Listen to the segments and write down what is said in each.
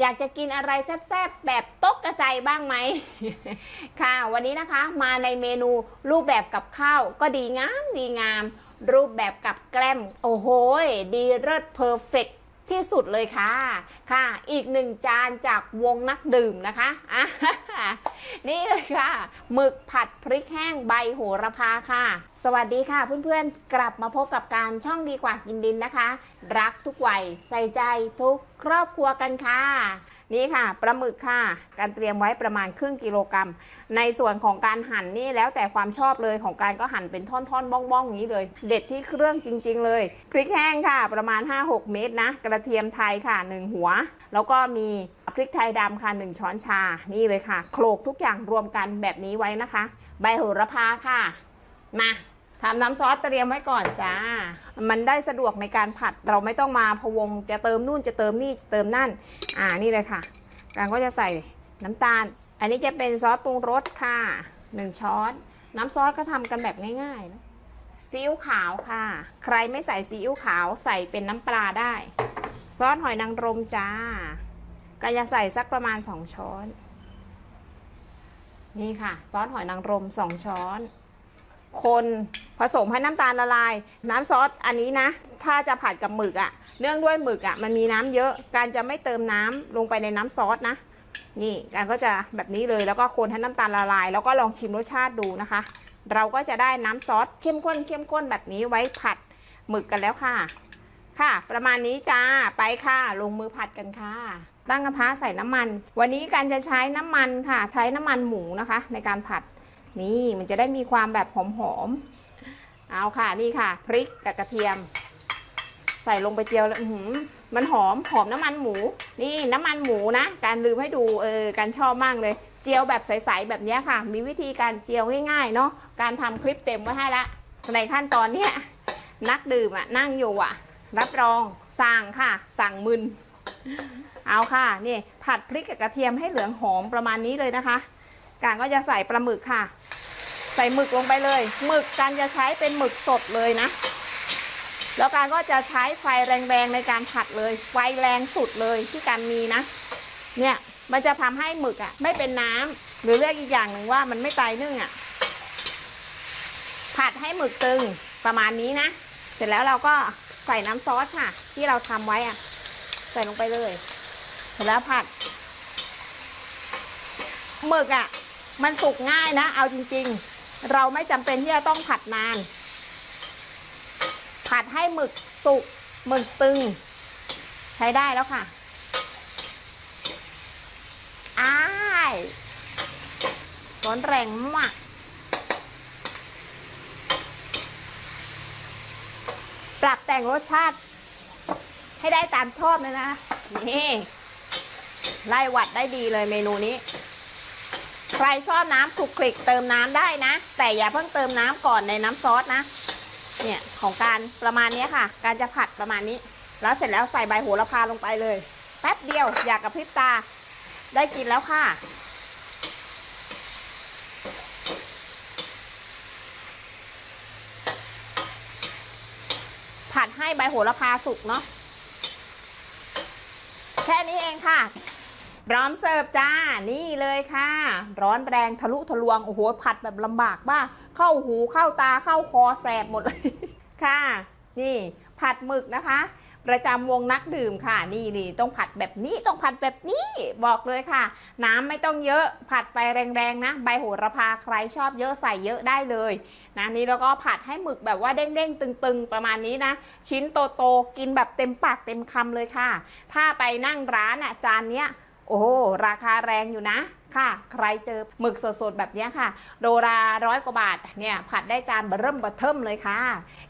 อยากจะกินอะไรแซ่บๆแบบตกกระจายบ้างไหมค่ะ วันนี้นะคะมาในเมนูรูปแบบกับข้าวก็ดีงามดีงาม รูปแบบกับแกล้ม โอ้โหดีเลิศเพอร์เฟก ที่สุดเลยค่ะ ค่ะ อีกหนึ่งจานจากวงนักดื่มนะคะอะนี่เลยค่ะ หมึกผัดพริกแห้งใบโหระพาค่ะ สวัสดีค่ะ เพื่อนๆ กลับมาพบกับการช่องดีกว่ากินดินนะคะ รักทุกวัยใส่ใจทุกครอบครัวกันค่ะ นี่ค่ะปลาหมึกค่ะ การเตรียมไว้ประมาณครึ่งกิโลกรัม ในส่วนของการหั่นนี่แล้วแต่ความชอบเลยของการก็หั่นเป็นท่อนๆ บ้องๆอย่างนี้เลย เด็ดที่เครื่องจริง ๆ เลย พริกแห้งค่ะ ประมาณ 5-6 เม็ดนะ กระเทียมไทยค่ะ 1 หัว แล้วก็มีพริกไทยดำค่ะ 1 ช้อนชา นี่เลยค่ะ โขลกทุกอย่างรวมกันแบบนี้ไว้นะคะ ใบโหระพาค่ะ มา ทำน้ำซอสเตรียมไว้ก่อนจ้า มันได้สะดวกในการผัดเราไม่ต้องมาพะวงจะเติมนู่นจะเติมนี่จะเติมนั่น อ่านี่เลยค่ะการก็จะใส่น้ำตาล อันนี้จะเป็นซอสปรุงรสค่ะหนึ่งช้อน น้ำซอสก็ทำกันแบบง่ายๆนะซีอิ๊วขาวค่ะ ใครไม่ใส่ซีอิ๊วขาวใส่เป็นน้ำปลาได้ ซอสหอยนางรมจ้า ก็จะใส่สักประมาณ2ช้อน นี่ค่ะ ซอสหอยนางรม2ช้อน คนผสมให้น้ำตาลละลาย น้ำซอสอันนี้นะ ถ้าจะผัดกับหมึกอะ่ะ เนื่องด้วยหมึกอะ่ะมันมีน้ำเยอะ การจะไม่เติมน้ำลงไปในน้ำซอสนะ นี่การก็จะแบบนี้เลยแล้วก็คนให้น้ำตาลละลาย แล้วก็ลองชิมรสชาติดูนะคะ เราก็จะได้น้ำซอสเข้มข้นเข้มข้นแบบนี้ไว้ผัดหมึกกันแล้วค่ะ ค่ะ ประมาณนี้จ้าไปค่ะ ลงมือผัดกันค่ะตั้งกระทะใส่น้ำมัน วันนี้การจะใช้น้ำมันค่ะ ใช้น้ำมันหมูนะคะ ในการผัด นี่มันจะได้มีความแบบหอมๆ เอาค่ะนี่ค่ะ พริกกับกระเทียม ใส่ลงไปเจียวแล้วหือมันหอมหอมน้ำมันหมู นี่น้ำมันหมูนะ การลืมให้ดูเออการชอบมากเลย เจียวแบบใสๆแบบนี้ค่ะ มีวิธีการเจียวง่ายๆเนาะการทำคลิปเต็มไว้ให้ละในขั้นตอนเนี้ยนักดื่มอะนั่งอยู่อะรับรองสั่งค่ะ สั่งมึนเอาค่ะนี่ผัดพริกกับกระเทียมให้เหลืองหอมประมาณนี้เลยนะคะ การก็จะใส่ปลาหมึกค่ะ ใส่หมึกลงไปเลย หมึกการจะใช้เป็นหมึกสดเลยนะ แล้วการก็จะใช้ไฟแรงๆในการผัดเลย ไฟแรงสุดเลยที่การมีนะ เนี่ยมันจะทำให้หมึกอะ ไม่เป็นน้ำหรือเรียกอีกอย่างหนึ่งว่ามันไม่ตายนึ่งอะ ผัดให้หมึกตึงประมาณนี้นะ เสร็จแล้วเราก็ใส่น้ำซอสค่ะ ที่เราทำไว้อะ ใส่ลงไปเลย เสร็จแล้วผัดหมึกอะ มันสุกง่ายนะ เอาจริง ๆ เราไม่จำเป็นที่จะต้องผัดนาน ผัดให้หมึกสุกหมึกตึง ใช้ได้แล้วค่ะอ้ายร้อนแรงมากปรับแต่งรสชาติให้ได้ตามชอบเลยนะ นี่ ไล่หวัดได้ดีเลยเมนูนี้ ใครชอบน้ำคลุกคลิกเติมน้ำได้นะ แต่อย่าเพิ่งเติมน้ำก่อนในน้ำซอสนะ เนี่ยของการประมาณนี้ค่ะ การจะผัดประมาณนี้ แล้วเสร็จแล้วใส่ใบโหระพาลงไปเลย แป๊บเดียวอยากกับพริบตาได้กินแล้วค่ะ ผัดให้ใบโหระพาสุกเนาะแค่นี้เองค่ะ พร้อมเสิร์ฟจ้า นี่เลยค่ะ ร้อนแรงทะลุทะลวง โอ้โห ผัดแบบลำบากบ้าเข้าหูเข้าตาเข้าคอแสบหมดเลย ค่ะ นี่ผัดหมึกนะคะ ประจำวงนักดื่มค่ะ นี่นี่ต้องผัดแบบนี้ต้องผัดแบบนี้บอกเลยค่ะ น้ำไม่ต้องเยอะผัดไฟแรงๆนะ ใบโหระพาใครชอบเยอะใส่เยอะได้เลยนะนี่แล้วก็ผัดให้หมึกแบบว่าเด้งๆตึง ๆ ประมาณนี้นะ ชิ้นโตๆกินแบบเต็มปากเต็มคำเลยค่ะ ถ้าไปนั่งร้านอะจานเนี้ย โอ้ราคาแรงอยู่นะค่ะ ใครเจอหมึกสดๆแบบนี้ค่ะ โดราร้อยกว่าบาทเนี่ยผัดได้จานเบอร์เริ่มบะเทิมเลยค่ะ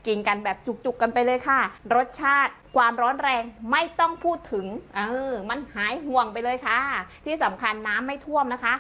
กินกันแบบจุกๆกันไปเลยค่ะ รสชาติความร้อนแรงไม่ต้องพูดถึง เออ มันหายห่วงไปเลยค่ะ ที่สำคัญน้ำไม่ท่วมนะคะ